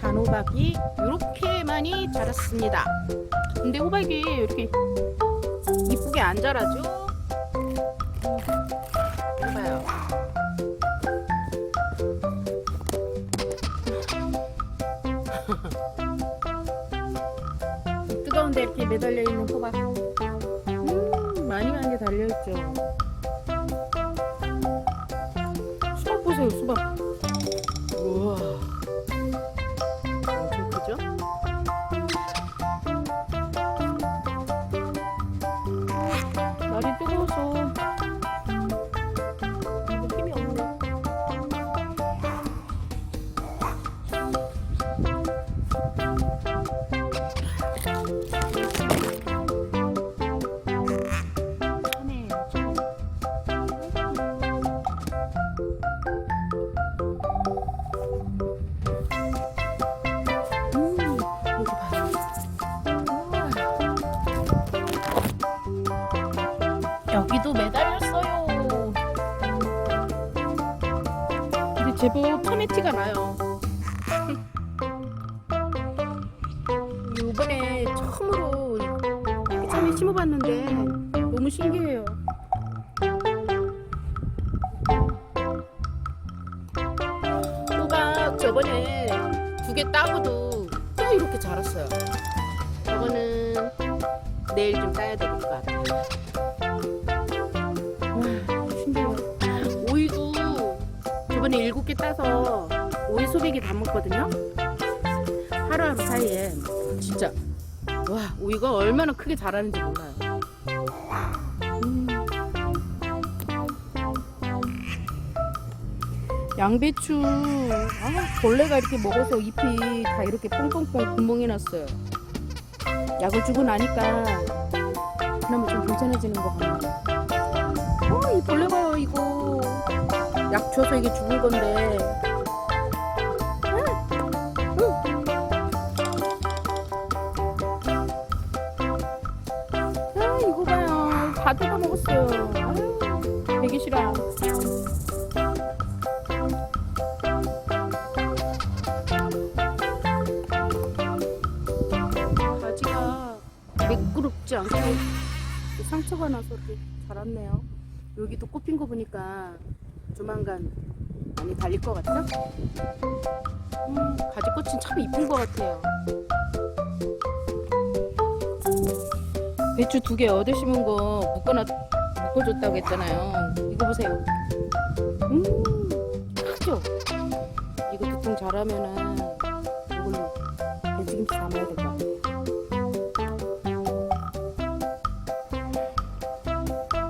단호박이 이렇게 많이 자랐습니다. 근데 호박이 이렇게 이쁘게 안 자라죠? 봐요. 뜨거운데 이렇게 매달려 있는 호박. 음, 많이 많이 달려 있죠. 수박 보세요, 수박. 제법 터미티가 나요. 이번에 처음으로 참외 심어봤는데 너무 신기해요. 호박 저번에 두 개 따고도 또 이렇게 자랐어요. 저거는 내일 좀 따야 될 것 같아요. 저번에 일곱 개 따서 오이 소백이 다 먹거든요. 하루하루 사이에 진짜 와 오이가 얼마나 크게 자라는지 몰라요. 음. 양배추 아, 벌레가 이렇게 먹어서 잎이 다 이렇게 뽕뽕뽕 구멍이 났어요. 약을 주고 나니까 그나마 좀 괜찮아지는 것 같네요. 어, 이 벌레 봐요, 이거. 약 줘서 이게 죽은 건데. 아, 이거 봐요. 다 뜯어 먹었어요. 아유, 되게 싫어. 가지가 매끄럽지 않고 상처가 나서 이렇게 자랐네요. 여기도 꽃핀 거 보니까 조만간 많이 달릴 것 같죠? 음, 가지꽃은 참 이쁜 것 같아요. 배추 두 개 얻어 심은 거 묶어놨, 묶어줬다고 했잖아요. 이거 보세요. 음, 크죠? 이거 두통 자라면은 이걸로 배추김치 담아야 될 것 같아요.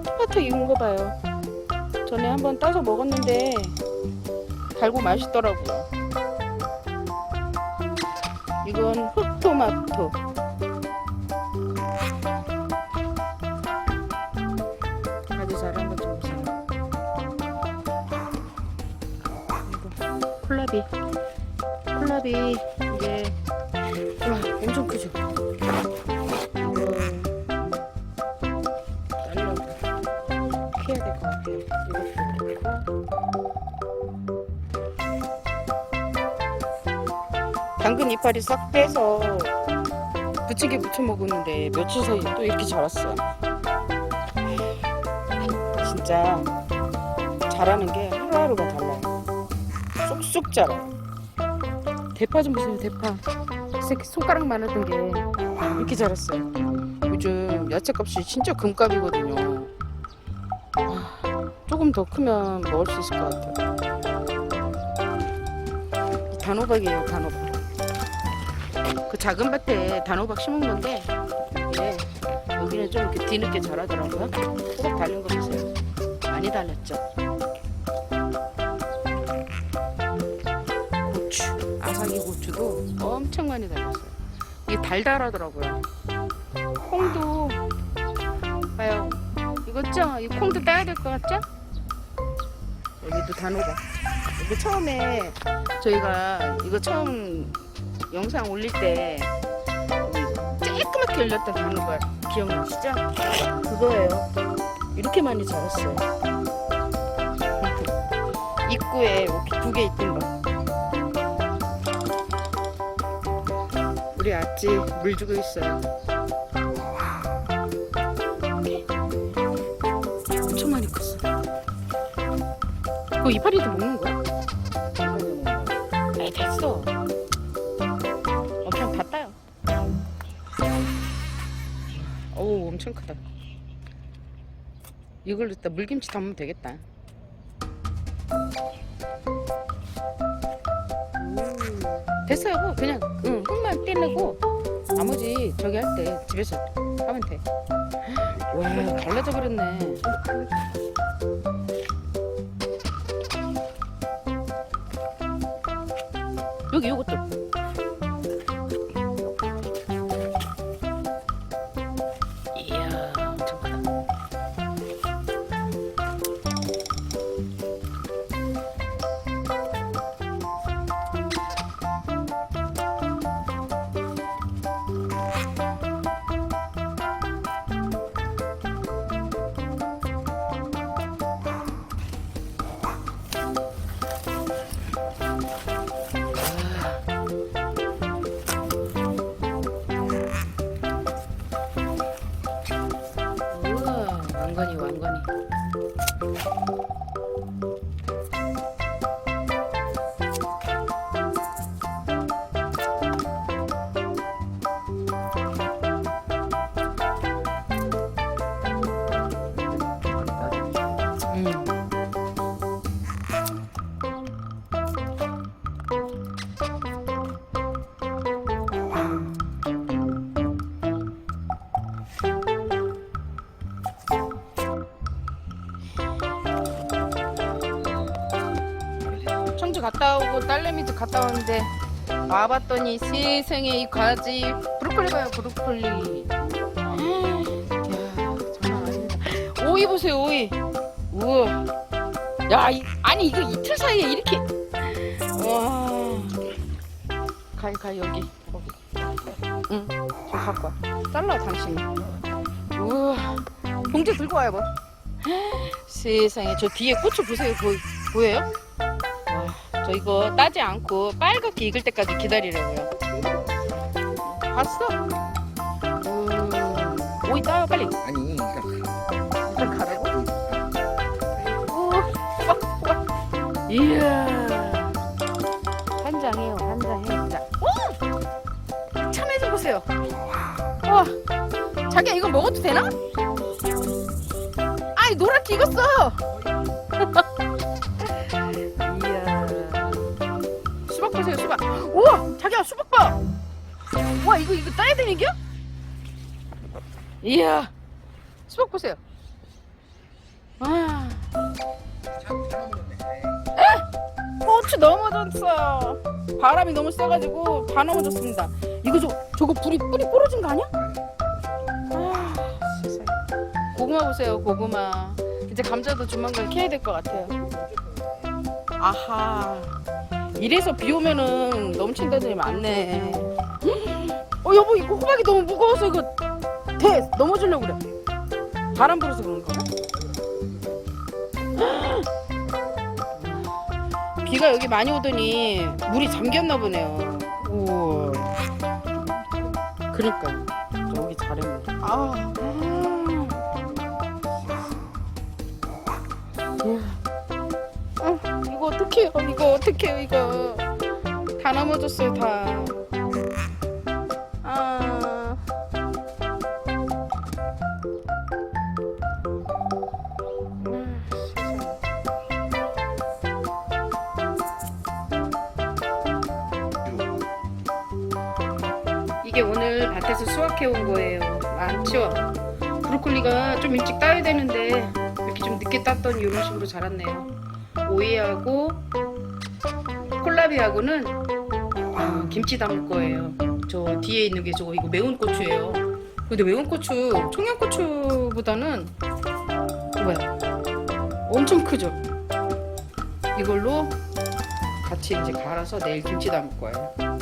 토마토 익은 거 봐요. 전에 한번 따서 먹었는데 달고 맛있더라고요. 이건 흑토마토. 아주 잘한 것좀 보세요. 이거 콜라비. 콜라비 당근 이파리 싹 빼서 부침개 부쳐 먹었는데 며칠 사이에 또 이렇게 자랐어요. 진짜 자라는 게 하루하루가 달라요. 쏙쏙 자라요. 대파 좀 보세요, 대파. 이렇게 손가락만 하던 게 이렇게 자랐어요. 요즘 야채값이 진짜 금값이거든요. 아, 조금 더 크면 먹을 수 있을 것 같아요. 이 단호박이에요, 단호박. 그 작은 밭에 단호박 심은 건데 이게 여기는 좀 이렇게 뒤늦게 자라더라고요. 호박 달린 거 보세요. 많이 달렸죠. 고추, 아삭이 고추도 엄청 많이 달렸어요. 이게 달달하더라고요. 콩도 봐요. 이거 죠? 이 콩도 따야 될 것 같죠? 여기도 단호박. 이거 처음에 저희가 이거 처음 영상 올릴 때 쬐끄맣게 열렸던 단호박 기억나시죠? 그거예요. 이렇게 많이 자랐어요. 입구에 이렇게 두 개 있던 거. 우리 아찌 물 주고 있어요. 그거 이파리도 먹는 거야? 에이 됐어. 엄청 봤다요. 어우 엄청 크다. 이걸로 이따 물김치 담으면 되겠다. 음, 됐어요. 그냥 응, 흙만 떼내고 나머지 저기 할 때 집에서 하면 돼. 와 갈라져 버렸네. 여기 요것도. 갔다 오고 딸내미도 갔다 오는데 와봤더니 세상에 이 과지 브로콜리 봐요 브로콜리. 이야 장난 아닙니다. 오이 보세요 오이. 우와. 야 이, 아니 이거 이틀 사이에 이렇게. 와. 가위 가위 여기 거기. 응저 갖고 와. 잘라 당신이. 우와. 봉지 들고 와요 뭐. 세상에 저 뒤에 고추 보세요 보, 보여요? 저 이거 따지 않고 빨갛게 익을 때까지 기다리려고요. 봤어? 음, 오이 따요 빨리. 아니 일단 가라고? 오, 와, 와. 이야. 한 장해요, 한 장해. 자, 오! 참외 좀 보세요. 와, 자기야 이거 먹어도 되나? 아이 노랗게 익었어. 와, 이거 따야 되는 겨? 이야, 수박 보세요. 와, 참 잘먹었네 고추 넘어졌어요. 바람이 너무 세가지고 다 넘어졌습니다. 이거 저 저거 불이 뿌리 부러진 거 아니야? 아. 고구마 보세요, 고구마. 이제 감자도 조만간 캐야 될 것 같아요. 아하. 이래서 비 오면은 넘친다는 애 많네. 어 여보 이거 호박이 너무 무거워서 이거 대 넘어지려고 그래. 바람 불어서 그런가? 비가 여기 많이 오더니 물이 잠겼나 보네요. 우와. 그러니까 여기 잘했네. 아. 아, 이거 어떡해요? 이거 어떡해요? 이거 다 넘어졌어요 다. 이게 오늘 밭에서 수확해 온 거예요. 많죠? 브로콜리가 좀 일찍 따야 되는데 이렇게 좀 늦게 땄더니 이런 식으로 자랐네요. 오이하고 콜라비하고는 어, 김치 담을 거예요. 저 뒤에 있는 게 저거 이거 매운 고추예요. 근데 매운 고추, 청양고추보다는 뭐야? 엄청 크죠? 이걸로 같이 이제 갈아서 내일 김치 담을 거예요.